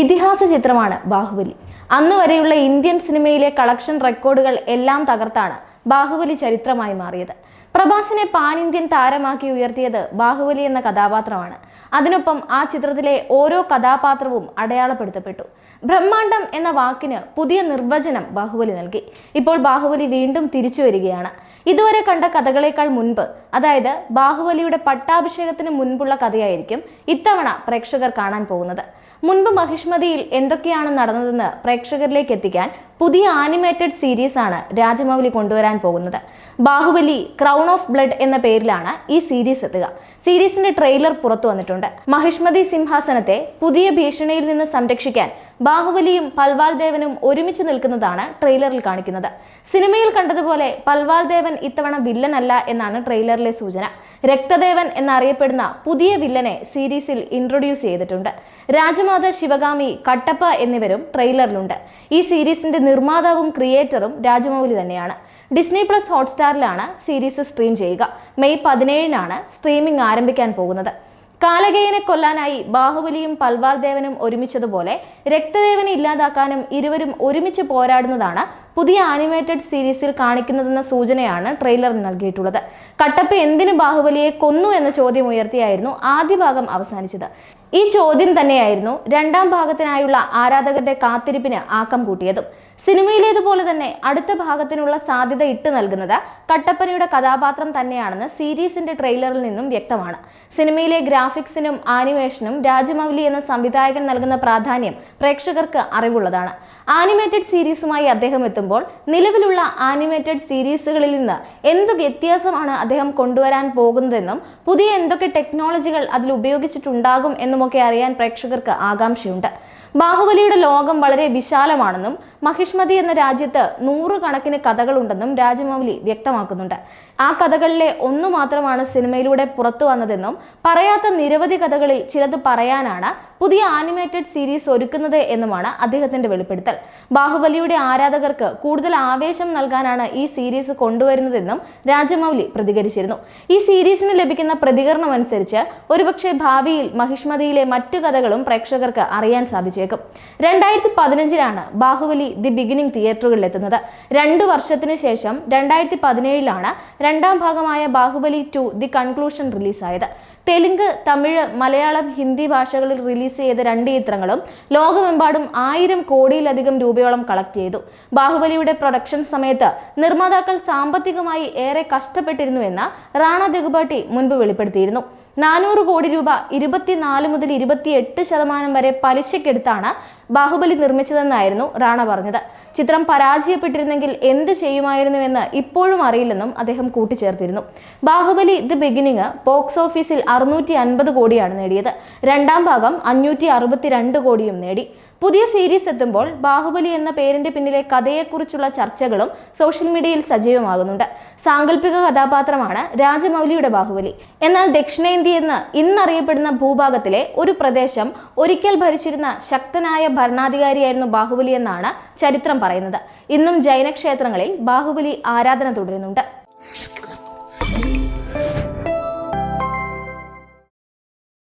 ഇതിഹാസ ചിത്രമാണ് ബാഹുബലി. അന്ന് വരെയുള്ള ഇന്ത്യൻ സിനിമയിലെ കളക്ഷൻ റെക്കോർഡുകൾ എല്ലാം തകർത്താണ് ബാഹുബലി ചരിത്രമായി മാറിയത്. പ്രഭാസിനെ പാൻ ഇന്ത്യൻ താരമാക്കി ഉയർത്തിയത് ബാഹുബലി എന്ന കഥാപാത്രമാണ്. അതിനൊപ്പം ആ ചിത്രത്തിലെ ഓരോ കഥാപാത്രവും അടയാളപ്പെടുത്തപ്പെട്ടു. ബ്രഹ്മാണ്ഡം എന്ന വാക്കിന് പുതിയ നിർവചനം ബാഹുബലി നൽകി. ഇപ്പോൾ ബാഹുബലി വീണ്ടും തിരിച്ചു വരികയാണ്. ഇതുവരെ കണ്ട കഥകളേക്കാൾ മുൻപ് അതായത് ബാഹുബലിയുടെ പട്ടാഭിഷേകത്തിന് മുൻപുള്ള കഥയായിരിക്കും ഇത്തവണ പ്രേക്ഷകർ കാണാൻ പോകുന്നത്. മുൻപ് മഹിഷ്മതിയിൽ എന്തൊക്കെയാണ് നടന്നതെന്ന് പ്രേക്ഷകരിലേക്ക് എത്തിക്കാൻ പുതിയ ആനിമേറ്റഡ് സീരീസ് ആണ് രാജമൗലി കൊണ്ടുവരാൻ പോകുന്നത്. ബാഹുബലി ക്രൗൺ ഓഫ് ബ്ലഡ് എന്ന പേരിലാണ് ഈ സീരീസ് എത്തുക. സീരീസിന്റെ ട്രെയിലർ പുറത്തു വന്നിട്ടുണ്ട്. മഹിഷ്മതി സിംഹാസനത്തെ പുതിയ ഭീഷണിയിൽ നിന്ന് സംരക്ഷിക്കാൻ ബാഹുബലിയും പൽവാൽ ദേവനും ഒരുമിച്ച് നിൽക്കുന്നതാണ് ട്രെയിലറിൽ കാണിക്കുന്നത്. സിനിമയിൽ കണ്ടതുപോലെ പൽവാൽ ദേവൻ ഇത്തവണ വില്ലനല്ല എന്നാണ് ട്രെയിലറിലെ സൂചന. രക്തദേവൻ എന്നറിയപ്പെടുന്ന പുതിയ വില്ലനെ സീരീസിൽ ഇൻട്രൊഡ്യൂസ് ചെയ്തിട്ടുണ്ട്. രാജമാത ശിവഗാമി കട്ടപ്പ എന്നിവരും ട്രെയിലറിലുണ്ട്. ഈ സീരീസിന്റെ നിർമ്മാതാവും ക്രിയേറ്ററും രാജമൗലി തന്നെയാണ്. ഡിസ്നി പ്ലസ് ഹോട്ട്സ്റ്റാറിലാണ് സീരീസ് സ്ട്രീം ചെയ്യുക. മെയ് പതിനേഴിനാണ് സ്ട്രീമിംഗ് ആരംഭിക്കാൻ പോകുന്നത്. കാലകേയനെ കൊല്ലാനായി ബാഹുബലിയും പൽവാൽ ദേവനും ഒരുമിച്ചതുപോലെ രക്തദേവനെ ഇല്ലാതാക്കാനും ഇരുവരും ഒരുമിച്ച് പോരാടുന്നതാണ് പുതിയ ആനിമേറ്റഡ് സീരീസിൽ കാണിക്കുന്നതെന്ന സൂചനയാണ് ട്രെയിലർ നൽകിയിട്ടുള്ളത്. കട്ടപ്പ എന്തിനു ബാഹുബലിയെ കൊന്നു എന്ന ചോദ്യം ഉയർത്തിയായിരുന്നു ആദ്യ ഭാഗം അവസാനിച്ചത്. ഈ ചോദ്യം തന്നെയായിരുന്നു രണ്ടാം ഭാഗത്തിനായുള്ള ആരാധകരുടെ കാത്തിരിപ്പിന് ആക്കം കൂട്ടിയതും. സിനിമയിലേതുപോലെ തന്നെ അടുത്ത ഭാഗത്തിനുള്ള സാധ്യത ഇട്ടു നൽകുന്നത് കട്ടപ്പനയുടെ കഥാപാത്രം തന്നെയാണെന്ന് സീരീസിന്റെ ട്രെയിലറിൽ നിന്നും വ്യക്തമാണ്. സിനിമയിലെ ഗ്രാഫിക്സിനും ആനിമേഷനും രാജമൗലി എന്ന സംവിധായകൻ നൽകുന്ന പ്രാധാന്യം പ്രേക്ഷകർക്ക് അറിവുള്ളതാണ്. ആനിമേറ്റഡ് സീരീസുമായി അദ്ദേഹം എത്തുമ്പോൾ നിലവിലുള്ള ആനിമേറ്റഡ് സീരീസുകളിൽ നിന്ന് എന്ത് വ്യത്യാസമാണ് അദ്ദേഹം കൊണ്ടുവരാൻ പോകുന്നതെന്നും പുതിയ എന്തൊക്കെ ടെക്നോളജികൾ അതിൽ ഉപയോഗിച്ചിട്ടുണ്ടാകും എന്നുമൊക്കെ അറിയാൻ പ്രേക്ഷകർക്ക് ആകാംക്ഷയുണ്ട്. ബാഹുബലിയുടെ ലോകം വളരെ വിശാലമാണെന്നും മഹിഷ്മതി എന്ന രാജ്യത്ത് നൂറുകണക്കിന് കഥകളുണ്ടെന്നും രാജമൗലി വ്യക്തമാക്കുന്നുണ്ട്. ആ കഥകളിലെ ഒന്നു മാത്രമാണ് സിനിമയിലൂടെ പുറത്തു വന്നതെന്നും പറയാത്ത നിരവധി കഥകളിൽ ചിലത് പറയാനാണ് പുതിയ ആനിമേറ്റഡ് സീരീസ് ഒരുക്കുന്നത് എന്നുമാണ് അദ്ദേഹത്തിന്റെ വെളിപ്പെടുത്തൽ. ബാഹുബലിയുടെ ആരാധകർക്ക് കൂടുതൽ ആവേശം നൽകാനാണ് ഈ സീരീസ് കൊണ്ടുവരുന്നതെന്നും രാജമൗലി പ്രതികരിച്ചിരുന്നു. ഈ സീരീസിന് ലഭിക്കുന്ന പ്രതികരണം അനുസരിച്ച് ഒരുപക്ഷെ ഭാവിയിൽ മഹിഷ്മതിയിലെ മറ്റു കഥകളും പ്രേക്ഷകർക്ക് അറിയാൻ സാധിച്ചേക്കും. രണ്ടായിരത്തി പതിനഞ്ചിലാണ് ബാഹുബലി ദി ബിഗിനിങ് തിയേറ്ററുകളിൽ എത്തുന്നത് രണ്ടു വർഷത്തിന് ശേഷം രണ്ടായിരത്തി പതിനേഴിലാണ് രണ്ടാം ഭാഗമായ ബാഹുബലി ടു ദി കൺക്ലൂഷൻ റിലീസായത് തെലുങ്ക് തമിഴ് മലയാളം ഹിന്ദി ഭാഷകളിൽ റിലീസ് ചെയ്ത രണ്ട് ചിത്രങ്ങളും ലോകമെമ്പാടും ആയിരം കോടിയിലധികം രൂപയോളം കളക്ട് ചെയ്തു. ബാഹുബലിയുടെ പ്രൊഡക്ഷൻ സമയത്ത് നിർമ്മാതാക്കൾ സാമ്പത്തികമായി ഏറെ കഷ്ടപ്പെട്ടിരുന്നുവെന്ന് റാണ ദഗുബാട്ടി മുൻപ് വെളിപ്പെടുത്തിയിരുന്നു. നാനൂറ് കോടി രൂപ ഇരുപത്തിനാല് മുതൽ ഇരുപത്തിയെട്ട് ശതമാനം വരെ പലിശക്കെടുത്താണ് ബാഹുബലി നിർമ്മിച്ചതെന്നായിരുന്നു റാണ പറഞ്ഞത്. ചിത്രം പരാജയപ്പെട്ടിരുന്നെങ്കിൽ എന്ത് ചെയ്യുമായിരുന്നുവെന്ന് ഇപ്പോഴും അറിയില്ലെന്നും അദ്ദേഹം കൂട്ടിച്ചേർത്തിരുന്നു. ബാഹുബലി ദി ബിഗിനിങ് ബോക്സ് ഓഫീസിൽ അറുന്നൂറ്റി അൻപത് കോടിയാണ് നേടിയത്. രണ്ടാം ഭാഗം അഞ്ഞൂറ്റി അറുപത്തിരണ്ട് കോടിയും നേടി. പുതിയ സീരീസ് എത്തുമ്പോൾ ബാഹുബലി എന്ന പേരിന്റെ പിന്നിലെ കഥയെക്കുറിച്ചുള്ള ചർച്ചകളും സോഷ്യൽ മീഡിയയിൽ സജീവമാകുന്നുണ്ട്. സാങ്കല്പിക കഥാപാത്രമാണ് രാജമൗലിയുടെ ബാഹുബലി. എന്നാൽ ദക്ഷിണേന്ത്യ എന്ന് ഇന്നറിയപ്പെടുന്ന ഭൂഭാഗത്തിലെ ഒരു പ്രദേശം ഒരിക്കൽ ഭരിച്ചിരുന്ന ശക്തനായ ഭരണാധികാരിയായിരുന്നു ബാഹുബലി എന്നാണ് ചരിത്രം പറയുന്നത്. ഇന്നും ജൈനക്ഷേത്രങ്ങളിൽ ബാഹുബലി ആരാധന തുടരുന്നുണ്ട്.